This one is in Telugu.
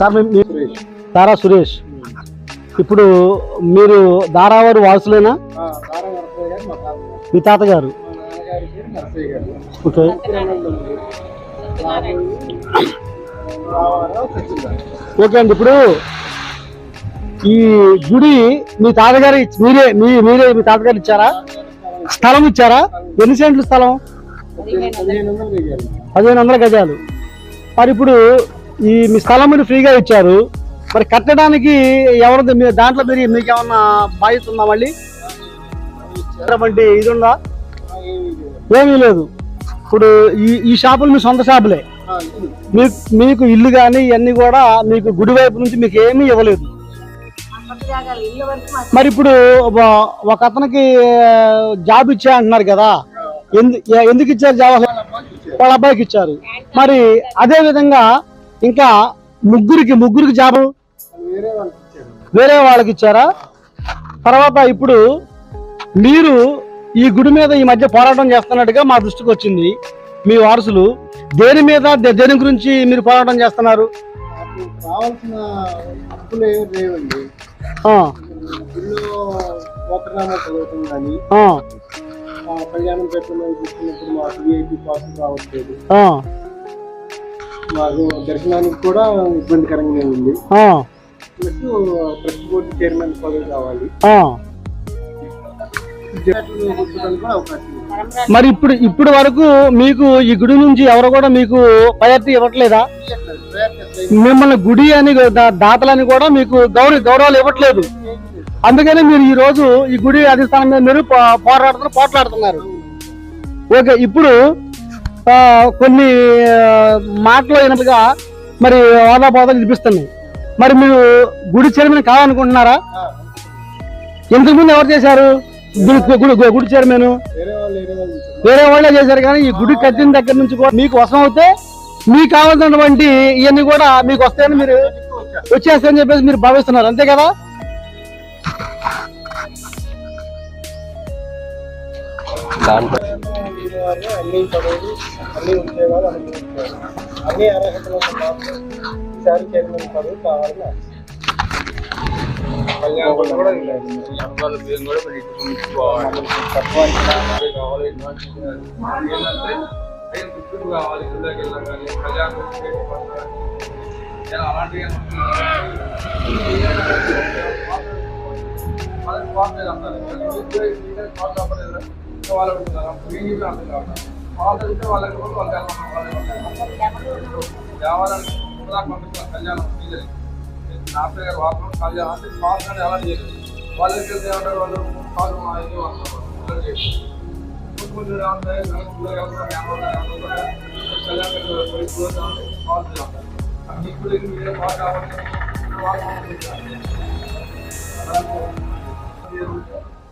సార్ తారా సురేష్. ఇప్పుడు మీరు దారావారు వాసులేనా మీ తాతగారు? ఓకే. ఓకే అండి ఇప్పుడు ఈ గుడి మీ తాతగారు మీరే మీ మీరే మీ తాతగారు ఇచ్చారా? స్థలం ఇచ్చారా? ఎన్ని సెంట్లు స్థలం? పదిహేను వందల గజాలు. మరి ఇప్పుడు ఈ మీ స్థలం మీరు ఫ్రీగా ఇచ్చారు. మరి కట్టడానికి ఎవరిది? మీ దాంట్లో మీరు మీకు ఏమన్నా బాధ్యత ఉందా మళ్ళీ? ఇది ఉందా? ఏమీ లేదు. ఇప్పుడు ఈ ఈ షాపులు మీ సొంత షాపులే. మీకు మీకు ఇల్లు కానీ ఇవన్నీ కూడా మీకు గుడి వైపు నుంచి మీకు ఏమీ ఇవ్వలేదు. మరి ఇప్పుడు ఒక- అతనికి జాబ్ ఇచ్చా అంటున్నారు కదా. ఎందుకు ఇచ్చారు జాబ్? వాళ్ళ అబ్బాయికి ఇచ్చారు. మరి అదే విధంగా ఇంకా ముగ్గురికి ముగ్గురికి జాబ్? వేరే వాళ్ళకి ఇచ్చారా? తర్వాత ఇప్పుడు మీరు ఈ గుడి మీద ఈ మధ్య పోరాటం చేస్తున్నట్టుగా మా దృష్టికి వచ్చింది. మీ వారసులు దేని మీద దేని గురించి మీరు పోరాటం చేస్తున్నారు? కావాల్సిన ఏమి లేవండి. కానీ కళ్యాణం చూస్తున్నప్పుడు విఐపి రావట్లేదు మాకు దర్శనానికి కూడా ఇబ్బందికరంగానే ఉంది. ప్లస్ ట్రస్ట్ బోర్డు చైర్మన్ పదవి కావాలి. మరి ఇప్పుడు ఇప్పుడు వరకు మీకు ఈ గుడి నుంచి ఎవరు కూడా మీకు ప్రయారిటీ ఇవ్వట్లేదా? మిమ్మల్ని గుడి అని దాతలని కూడా మీకు గౌరవ గౌరవాలు ఇవ్వట్లేదు. అందుకని మీరు ఈ రోజు ఈ గుడి అధిష్టానం మీద మీరు పోరాడుతున్నారు పోట్లాడుతున్నారు. ఓకే ఇప్పుడు కొన్ని మాటలు అయినట్టుగా మరి హోదా వినిపిస్తున్నాయి. మరి మీరు గుడి చైర్మన్ కావాలనుకుంటున్నారా? ఇంతకు ముందు ఎవరు చేశారు? గుడి గుడి- గుడి చైర్మన్? వేరే వాళ్ళే చేశారు కానీ ఈ గుడి కట్టిన దగ్గర నుంచి కూడా మీకు వసం అవుతే మీకు కావాల్సినటువంటి ఇవన్నీ కూడా మీకు వస్తాయని మీరు వచ్చేస్తాయని చెప్పేసి మీరు భావిస్తున్నారు. అంతే కదా? దాంట్లో వాళ్ళు అన్ని పదవులు అన్ని ఉద్యోగాలు అనుభవించారు అన్ని అర్హతలు మాకు ఈసారి చైర్మన్ పదవి కావాలని ఆశ. కళ్యాణ్ కూడా కూడా వాళ్ళకి ఏమంటారు వాళ్ళు కాదు మా ఇది వాళ్ళు చేసి